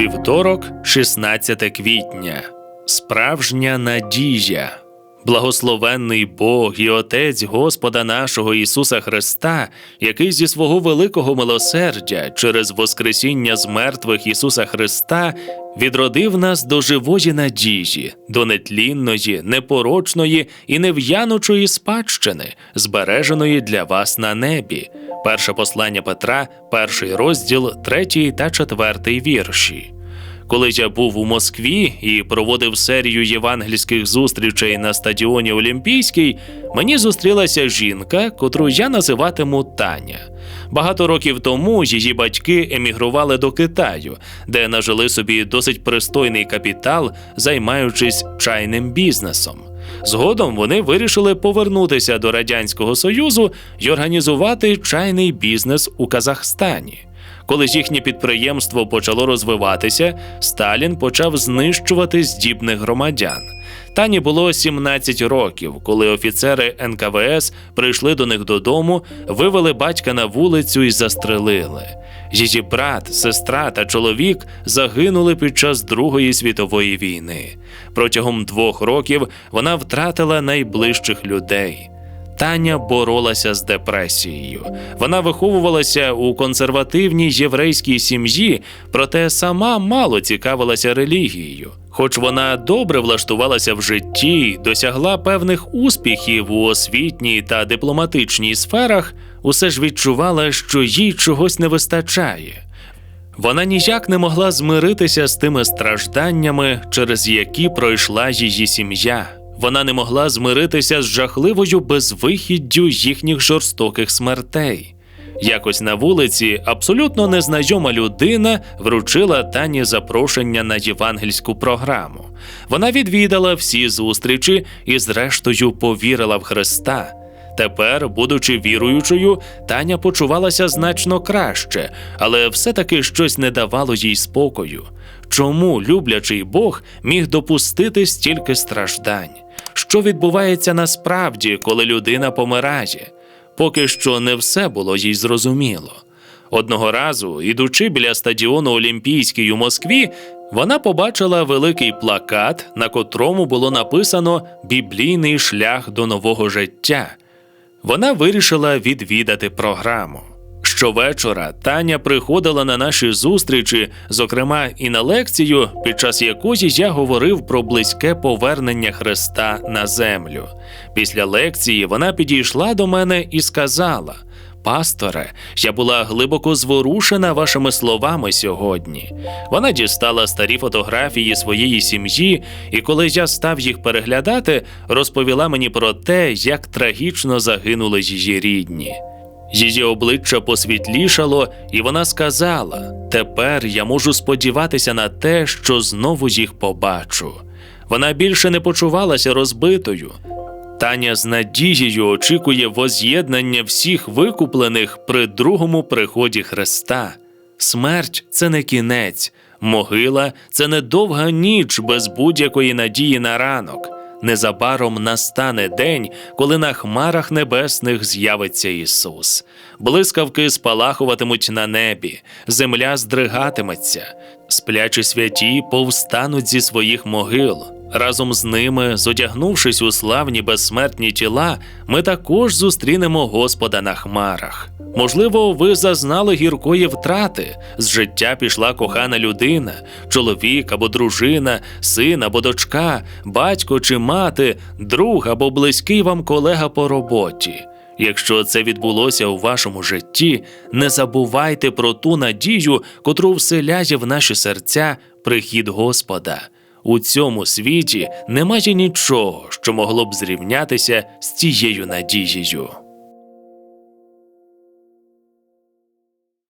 Вівторок, 16 квітня. Справжня надія. Благословенний Бог і Отець Господа нашого Ісуса Христа, який зі свого великого милосердя через Воскресіння з мертвих Ісуса Христа відродив нас до живої надії, до нетлінної, непорочної і нев'янучої спадщини, збереженої для вас на небі. Перше послання Петра, перший розділ, третій та четвертий вірші. Коли я був у Москві і проводив серію євангельських зустрічей на стадіоні Олімпійський, мені зустрілася жінка, котру я називатиму Таня. Багато років тому її батьки емігрували до Китаю, де нажили собі досить пристойний капітал, займаючись чайним бізнесом. Згодом вони вирішили повернутися до Радянського Союзу і організувати чайний бізнес у Казахстані. Коли ж їхнє підприємство почало розвиватися, Сталін почав знищувати здібних громадян. Тані було 17 років, коли офіцери НКВС прийшли до них додому, вивели батька на вулицю і застрелили. Її брат, сестра та чоловік загинули під час Другої світової війни. Протягом двох років вона втратила найближчих людей. Таня боролася з депресією. Вона виховувалася у консервативній єврейській сім'ї, проте сама мало цікавилася релігією. Хоч вона добре влаштувалася в житті, досягла певних успіхів у освітній та дипломатичній сферах, усе ж відчувала, що їй чогось не вистачає. Вона ніяк не могла змиритися з тими стражданнями, через які пройшла її сім'я. Вона не могла змиритися з жахливою безвихіддю їхніх жорстоких смертей. Якось на вулиці абсолютно незнайома людина вручила Тані запрошення на євангельську програму. Вона відвідала всі зустрічі і, зрештою, повірила в Христа. Тепер, будучи віруючою, Таня почувалася значно краще, але все-таки щось не давало їй спокою. Чому люблячий Бог міг допустити стільки страждань? Що відбувається насправді, коли людина помирає? Поки що не все було їй зрозуміло. Одного разу, ідучи біля стадіону Олімпійський у Москві, вона побачила великий плакат, на котрому було написано Біблійний шлях до нового життя. Вона вирішила відвідати програму. Щовечора Таня приходила на наші зустрічі, зокрема і на лекцію, під час якої я говорив про близьке повернення Христа на землю. Після лекції вона підійшла до мене і сказала: Пасторе, я була глибоко зворушена вашими словами сьогодні. Вона дістала старі фотографії своєї сім'ї, і коли я став їх переглядати, розповіла мені про те, як трагічно загинули її рідні. Її обличчя посвітлішало, і вона сказала: Тепер я можу сподіватися на те, що знову їх побачу. Вона більше не почувалася розбитою. Таня з надією очікує воз'єднання всіх викуплених при другому приході Христа. Смерть це не кінець, могила це не довга ніч без будь-якої надії на ранок. Незабаром настане день, коли на хмарах небесних з'явиться Ісус. Блискавки спалахуватимуть на небі, земля здригатиметься, сплячі святі повстануть зі своїх могил. Разом з ними, зодягнувшись у славні безсмертні тіла, ми також зустрінемо Господа на хмарах. Можливо, ви зазнали гіркої втрати, з життя пішла кохана людина, чоловік або дружина, син або дочка, батько чи мати, друг або близький вам колега по роботі. Якщо це відбулося у вашому житті, не забувайте про ту надію, котру вселяє в наші серця прихід Господа. У цьому світі немає нічого, що могло б зрівнятися з тією надією.